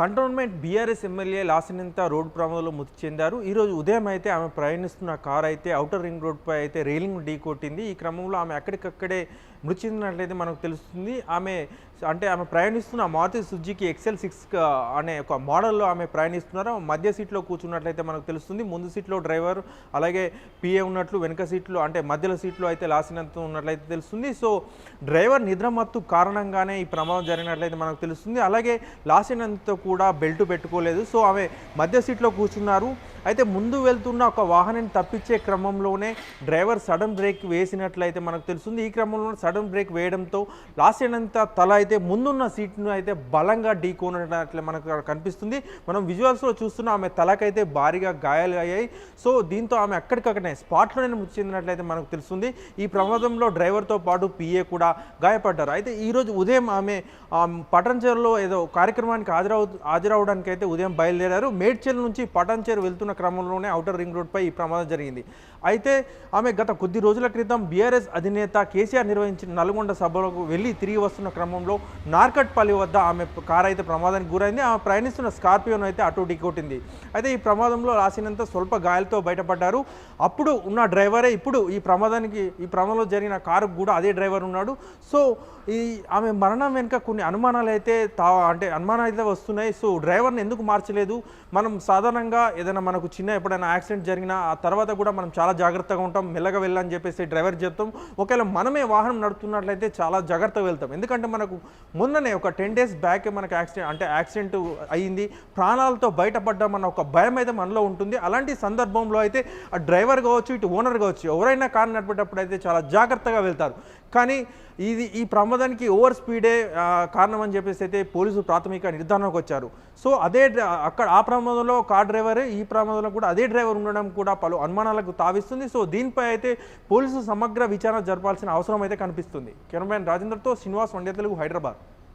Cantonment BRS MLA లాసినంత road ప్రమాదంలో మృతి చెందారు. ఈరోజు ఉదయం అయితే ఆమె ప్రయాణిస్తున్న కారు అయితే అవుటర్ రింగ్ రోడ్పై అయితే రైలింగ్ ఢీ కొట్టింది ఈ క్రమంలో ఆమె అక్కడికక్కడే మృతి చెందినట్లయితే మనకు తెలుస్తుంది. ఆమె అంటే ఆమె ప్రయాణిస్తున్న మారుతి సుజుకి ఎక్సెల్ సిక్స్ అనే ఒక మోడల్లో ఆమె ప్రయాణిస్తున్నారు. మధ్య సీట్లో కూర్చున్నట్లయితే మనకు తెలుస్తుంది. ముందు సీట్లో డ్రైవర్ అలాగే పిఏ ఉన్నట్లు వెనుక సీట్లో అంటే మధ్యలో సీట్లో అయితే లాసినంత ఉన్నట్లయితే తెలుస్తుంది. సో డ్రైవర్ నిద్రమత్తు కారణంగానే ఈ ప్రమాదం జరిగినట్లయితే మనకు తెలుస్తుంది. అలాగే లాసినంత కూడా బెల్ట్ పెట్టుకోలేదు. సో ఆమె మధ్య సీట్లో కూర్చున్నారు. అయితే ముందు వెళ్తున్న ఒక వాహనాన్ని తప్పించే క్రమంలోనే డ్రైవర్ సడన్ బ్రేక్ వేసినట్లయితే మనకు తెలుస్తుంది. ఈ క్రమంలో సడన్ బ్రేక్ వేయడంతో లాసినంత తల అయితే అయితే ముందున్న సీట్ను అయితే బలంగా ఢీకొనట్లే మనకు కనిపిస్తుంది. మనం విజువల్స్లో చూస్తున్న ఆమె తలకైతే భారీగా గాయాలు అయ్యాయి. సో దీంతో ఆమె అక్కడికక్కడనే స్పాట్లోనే మృతి చెందినట్లయితే మనకు తెలుస్తుంది. ఈ ప్రమాదంలో డ్రైవర్తో పాటు పిఏ కూడా గాయపడ్డారు. అయితే ఈరోజు ఉదయం ఆమె ఆ, ఏదో కార్యక్రమానికి హాజరవు హాజరవడానికి అయితే ఉదయం బయలుదేరారు. మేడ్చల్ నుంచి పటంచేరు వెళ్తున్న క్రమంలోనే అవుటర్ రింగ్ రోడ్పై ఈ ప్రమాదం జరిగింది. అయితే ఆమె గత కొద్ది రోజుల క్రితం బీఆర్ఎస్ అధినేత కేసీఆర్ నిర్వహించిన నల్గొండ సభలకు వెళ్ళి తిరిగి వస్తున్న క్రమంలో నార్కట్పల్లి వద్ద ఆమె కారు అయితే ప్రమాదానికి గురైంది. ఆమె ప్రయాణిస్తున్న స్కార్పియోను అయితే అటు ఢీకొట్టింది. అయితే ఈ ప్రమాదంలో రాసినంత స్వల్ప గాయాలతో బయటపడ్డారు. అప్పుడు ఉన్న డ్రైవరే ఇప్పుడు ఈ ప్రమాదానికి ఈ ప్రమాదంలో జరిగిన కారు కూడా అదే డ్రైవర్ ఉన్నాడు. సో ఈ ఆమె మరణం వెనుక కొన్ని అనుమానాలు అయితే తా అంటే అనుమానాలు అయితే వస్తున్నాయి. సో డ్రైవర్ని ఎందుకు మార్చలేదు? మనం సాధారణంగా ఏదైనా మనకు చిన్న ఎప్పుడైనా యాక్సిడెంట్ జరిగినా ఆ తర్వాత కూడా మనం చాలా జాగ్రత్తగా ఉంటాం. మెల్లగా వెళ్ళాలని చెప్పేసి డ్రైవర్ చెప్తాం. ఒకవేళ మనమే వాహనం నడుపుతున్నట్లయితే చాలా జాగ్రత్తగా వెళ్తాం. ఎందుకంటే మనకు మొన్ననే ఒక టెన్ డేస్ బ్యాక్ మనకు యాక్సిడెంట్ అంటే యాక్సిడెంట్ అయ్యింది. ప్రాణాలతో బయటపడ్డామన్న ఒక భయం అయితే మనలో ఉంటుంది. అలాంటి సందర్భంలో అయితే ఆ డ్రైవర్ కావచ్చు ఇటు ఓనర్ కావచ్చు ఎవరైనా కారు నడిపేటప్పుడు అయితే చాలా జాగ్రత్తగా వెళ్తారు. కానీ ఇది ఈ ప్రమాదానికి ఓవర్ స్పీడే కారణం అని చెప్పేసి అయితే పోలీసులు ప్రాథమిక నిర్ధారణకు వచ్చారు. సో అదే అక్కడ ఆ ప్రమాదంలో కార్ డ్రైవర్ ఈ ప్రమాదంలో కూడా అదే డ్రైవర్ ఉండడం కూడా పలు అనుమానాలకు తావిస్తుంది. సో దీనిపై అయితే పోలీసులు సమగ్ర విచారణ జరపాల్సిన అవసరం అయితే కనిపిస్తుంది. కెమెరామెన్ రాజేంద్రతో శ్రీనివాస్ వండే తెలుగు హైదరాబాద్